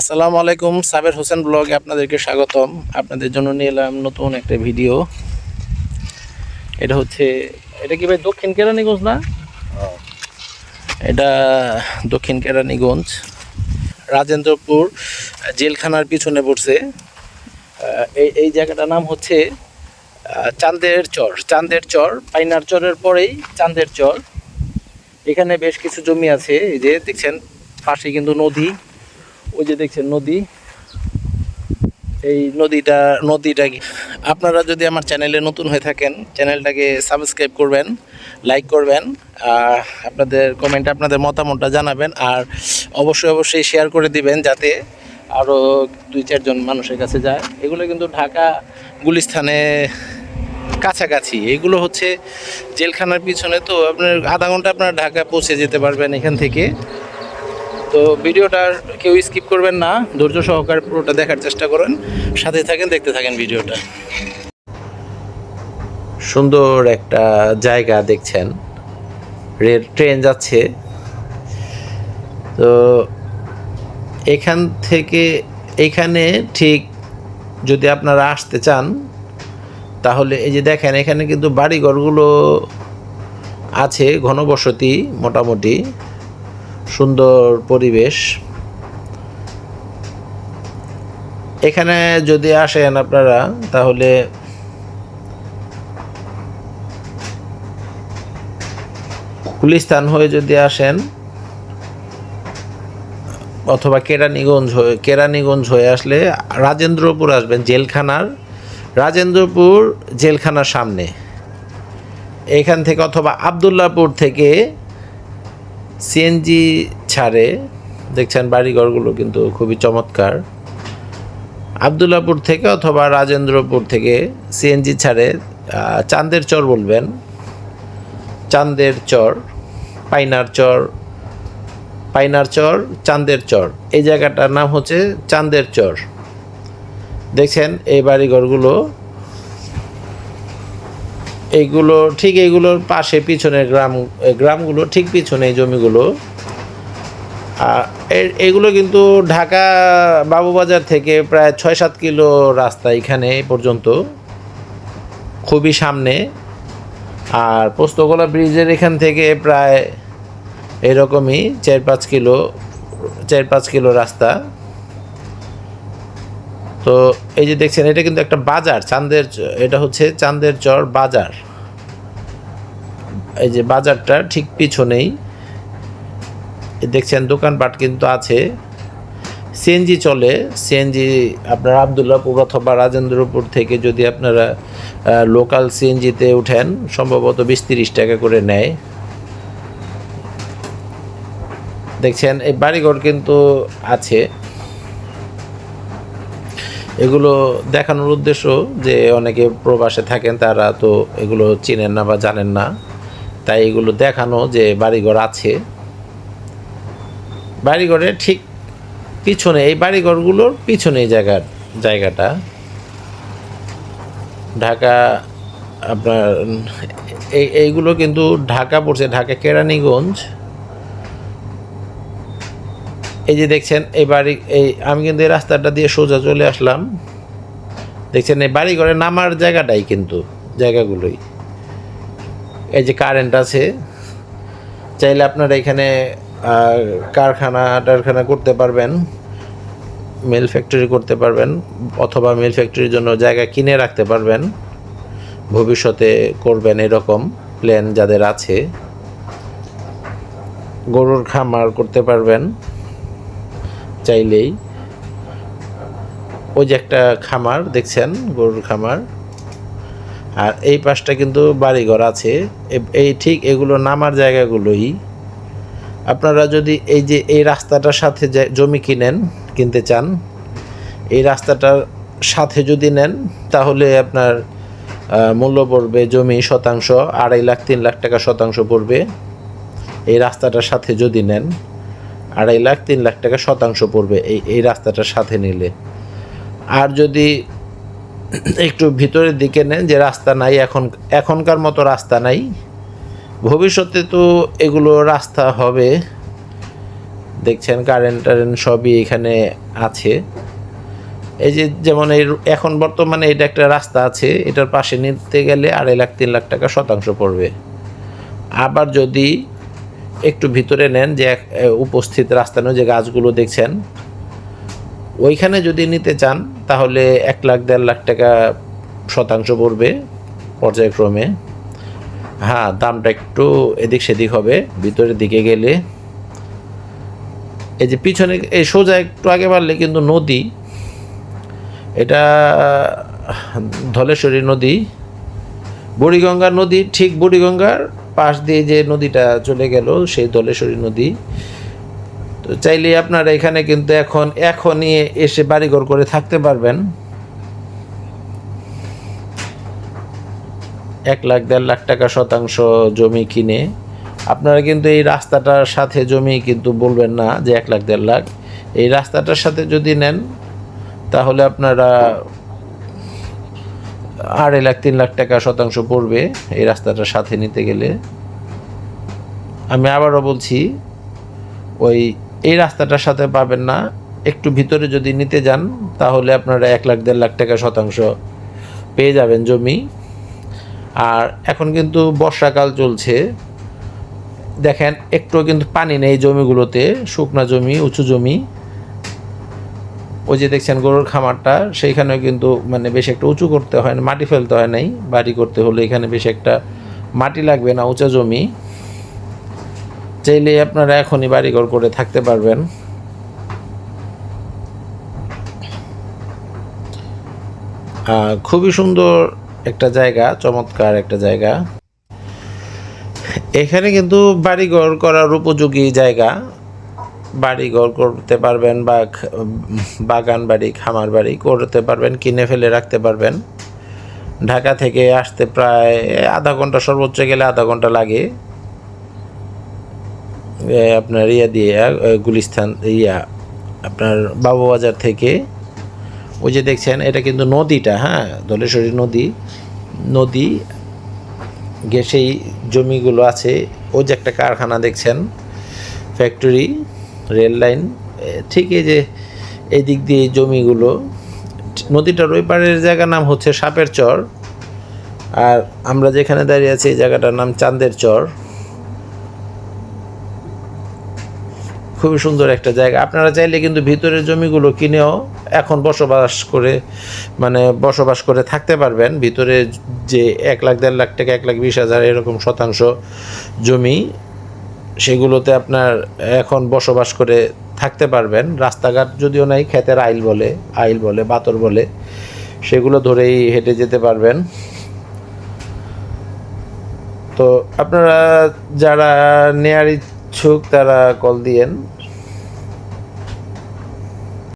আসসালামু আলাইকুম সাবের হোসেন ব্লগে আপনাদেরকে স্বাগতম। আপনাদের জন্য নিয়ে এলাম নতুন একটা ভিডিও। এটা হচ্ছে এটা কি ভাই দক্ষিণ কেরানীগঞ্জ না? এটা দক্ষিণ কেরানীগঞ্জ রাজেন্দ্রপুর জেলখানার পিছনে পড়ছে। এই এই জায়গাটার নাম হচ্ছে আহ, চান্দের চর। চান্দের চর পাইনার চরের পরেই চান্দের চর। এখানে বেশ কিছু জমি আছে এই যে দেখছেন পাশে কিন্তু নদী। ওই যে দেখছেন নদী। এই নদীটা নদীটা আপনারা যদি আমার চ্যানেলে নতুন হয়ে থাকেন, চ্যানেলটাকে সাবস্ক্রাইব করবেন, লাইক করবেন, আর আপনাদের কমেন্টে আপনাদের মতামতটা জানাবেন, আর অবশ্যই অবশ্যই শেয়ার করে দিবেন যাতে আরও দুই, চারজন মানুষের কাছে যায়। এগুলো কিন্তু ঢাকা গুলিস্থানে কাছাকাছি। এগুলো হচ্ছে জেলখানার পিছনে, তো আপনার আধা ঘণ্টা আপনার ঢাকা পৌঁছে যেতে পারবেন এখান থেকে। তো ভিডিওটা কেউ স্কিপ করবেন না। ধৈর্য সহকারে পুরোটা দেখার চেষ্টা করেন। সাথে থাকেন, দেখতে থাকেন ভিডিওটা। সুন্দর একটা জায়গা দেখছেন। রেল, ট্রেন যাচ্ছে। তো এখান থেকে, এখানে ঠিক যদি আপনারা আসতে চান, তাহলে এই যে দেখেন, এখানে কিন্তু বাড়িঘরগুলো আছে, ঘনবসতি মোটামুটি। সুন্দর পরিবেশ। এখানে যদি আসেন আপনারা, তাহলে গুলিস্তান হয়ে যদি আসেন, অথবা কেরানীগঞ্জ হয়ে কেরানীগঞ্জ হয়ে আসলে রাজেন্দ্রপুর আসবেন, জেলখানার, রাজেন্দ্রপুর জেলখানার সামনে। এখান থেকে অথবা আবদুল্লাপুর থেকে সিএনজি ছাড়ে, দেখছেন বাড়িঘরগুলো কিন্তু খুবই চমৎকার। আবদুল্লাপুর থেকে অথবা রাজেন্দ্রপুর থেকে সিএনজি ছাড়ে চাঁদের চর বলবেন। চান্দের চর, পাইনার চর পাইনার চর চান্দের চর। এই জায়গাটার নাম হচ্ছে চান্দের চর। দেখছেন এই বাড়িঘরগুলো এইগুলো, ঠিক এইগুলোর পাশে পিছনের গ্রাম গ্রামগুলো ঠিক পিছনে এই জমিগুলো। আর এগুলো কিন্তু ঢাকা বাবুবাজার থেকে প্রায় ছয় সাত কিলো রাস্তা এখানে পর্যন্ত। খুবই সামনে। আর পোস্তগোলা ব্রিজের এখান থেকে প্রায় এরকমই চার পাঁচ কিলো চার পাঁচ কিলো রাস্তা। তো এই যে দেখছেন, এটা কিন্তু একটা বাজার চান্দের চ- এটা হচ্ছে চান্দের চর বাজার। এই যে বাজারটা ঠিক পিছনেই। দেখছেন, দোকানপাট কিন্তু আছে। সিএনজি চলে। সিএনজি আপনার আবদুল্লাপুর অথবা রাজেন্দ্রপুর থেকে যদি আপনারা লোকাল সিএনজিতে উঠেন, সম্ভবত বিশ তিরিশ টাকা করে নেয়। দেখছেন, এই বাড়িঘর কিন্তু আছে। এগুলো দেখানোর উদ্দেশ্য যে অনেকে প্রবাসে থাকেন, তারা তো এগুলো চিনেন না বা জানেন না। তাই এগুলো দেখানো যে বাড়িঘর আছে। বাড়িঘরের ঠিক পিছনে, এই বাড়িঘরগুলোর পিছনে এই জায়গার, জায়গাটা। ঢাকা আপনার, এই, এইগুলো কিন্তু ঢাকা পড়ছে, ঢাকা কেরানীগঞ্জ। এই যে দেখছেন, এই বাড়ি, এই, আমি কিন্তু এই রাস্তাটা দিয়ে সোজা চলে আসলাম। দেখছেন, এই বাড়িঘরে নামার জায়গাটাই কিন্তু, জায়গাগুলোই। এই যে কারেন্ট আছে, চাইলে আপনারা এখানে কারখানা টারখানা করতে পারবেন মিল ফ্যাক্টরি করতে পারবেন, অথবা মিল ফ্যাক্টরির জন্য জায়গা কিনে রাখতে পারবেন। ভবিষ্যতে করবেন এরকম প্ল্যান যাদের আছে। গরুর খামার করতে পারবেন, চাইলেই। ওই যে একটা খামার, দেখছেন গরুর খামার? আর এই পাশটা কিন্তু বাড়িঘর আছে। এই ঠিক এগুলো নামার জায়গাগুলোই। আপনারা যদি এই যে এই রাস্তাটার সাথে জমি কিনেন, কিনতে চান, এই রাস্তাটার সাথে যদি নেন, তাহলে আপনার মূল্য পড়বে জমি শতাংশ, আড়াই লাখ, তিন লাখ টাকা শতাংশ পড়বে। এই রাস্তাটার সাথে যদি নেন, আড়াই লাখ, তিন লাখ টাকা শতাংশ পড়বে এই এই রাস্তাটার সাথে নিলে। আর যদি একটু ভিতরের দিকে নেন যে রাস্তা নাই, এখন, এখনকার মতো রাস্তা নাই। ভবিষ্যতে তো এগুলো রাস্তা হবে। দেখছেন কারেন্ট টারেন্ট সবই এখানে আছে। এই যে যেমন এই এখন বর্তমানে এটা একটা রাস্তা আছে, এটার পাশে নিতে গেলে আড়াই লাখ, তিন লাখ টাকা শতাংশ পড়বে। আবার যদি একটু ভিতরে নেন যে উপস্থিত রাস্তানো যে গাছগুলো দেখছেন ওইখানে যদি নিতে চান, তাহলে এক লাখ, দেড় লাখ টাকা শতাংশ পড়বে পর্যায়ক্রমে। হ্যাঁ দামটা একটু এদিক সেদিক হবে, ভিতরের দিকে গেলে। এই যে পিছনে, এই সোজা একটু আগে বাড়লে কিন্তু নদী, এটা ধলেশ্বরী নদী বুড়িগঙ্গা নদী, ঠিক বুড়িগঙ্গার পাশ দিয়ে যে নদীটা চলে গেল, সেই ধলেশ্বরী নদী। তো চাইলে আপনারা এখানে কিন্তু এখন, এখনই এসে বাড়িঘর করে থাকতে পারবেন। এক লাখ, দেড় লাখ টাকা শতাংশ জমি কিনে। আপনারা কিন্তু এই রাস্তাটার সাথে জমি কিন্তু বলবেন না যে এক লাখ, দেড় লাখ। এই রাস্তাটার সাথে যদি নেন, তাহলে আপনারা আড়াই লাখ, তিন লাখ টাকা শতাংশ পড়বে এই রাস্তাটার সাথে নিতে গেলে। আমি আবারও বলছি, ওই এই রাস্তাটার সাথে পাবেন না। একটু ভিতরে যদি নিতে যান, তাহলে আপনারা এক লাখ, দেড় লাখ টাকা শতাংশ পেয়ে যাবেন জমি। আর এখন কিন্তু বর্ষাকাল চলছে। দেখেন একটু কিন্তু পানি নেই জমিগুলোতে, শুকনা জমি, উঁচু জমি। ওই যে দেখছেন গরুর খামারটা, সেইখানেও কিন্তু মানে বেশি একটা উঁচু করতে হয় না, মাটি ফেলতে হয় নাই। বাড়ি করতে হলে এখানে বেশ একটা মাটি লাগবে না, উঁচা জমি। চাইলে আপনারা এখনই বাড়িঘর করে থাকতে পারবেন। খুবই সুন্দর একটা জায়গা, চমৎকার একটা জায়গা। এখানে কিন্তু বাড়িঘর করার উপযোগী জায়গা। বাড়িঘর করতে পারবেন বা বাগান বাড়ি, খামার বাড়ি করতে পারবেন, কিনে ফেলে রাখতে পারবেন। ঢাকা থেকে আসতে প্রায় আধা ঘণ্টা, সর্বোচ্চ গেলে আধা ঘণ্টা লাগে। আপনার ইয়া দিয়ে এ, গুলিস্তান ইয়া আপনার বাবুবাজার থেকে ওই যে দেখছেন এটা কিন্তু নদীটা হ্যাঁ ধলেশ্বরী নদী নদী গেছেই জমিগুলো আছে ওই যে একটা কারখানা দেখছেন ফ্যাক্টরি রেল লাইন ঠিক এই যে এই দিক দিয়ে জমিগুলো নদীটার ওই পাড়ের জায়গার নাম হচ্ছে সাপের চর আর আমরা যেখানে দাঁড়িয়ে আছি এই জায়গাটার নাম চাঁদের চর। খুবই সুন্দর একটা জায়গা। আপনারা চাইলে কিন্তু ভিতরের জমিগুলো কিনেও এখন বসবাস করে মানে বসবাস করে থাকতে পারবেন। ভিতরে যে এক লাখ, দেড় লাখ টাকা এক লাখ বিশ হাজার এরকম শতাংশ জমি, সেগুলোতে আপনার এখন বসবাস করে থাকতে পারবেন। রাস্তাঘাট যদিও নাই, ক্ষেতের আইল বলে আইল বলে, বাতর বলে, সেগুলো ধরেই হেঁটে যেতে পারবেন। তো আপনারা যারা নেয়ার ইচ্ছুক তারা কল দিয়েন।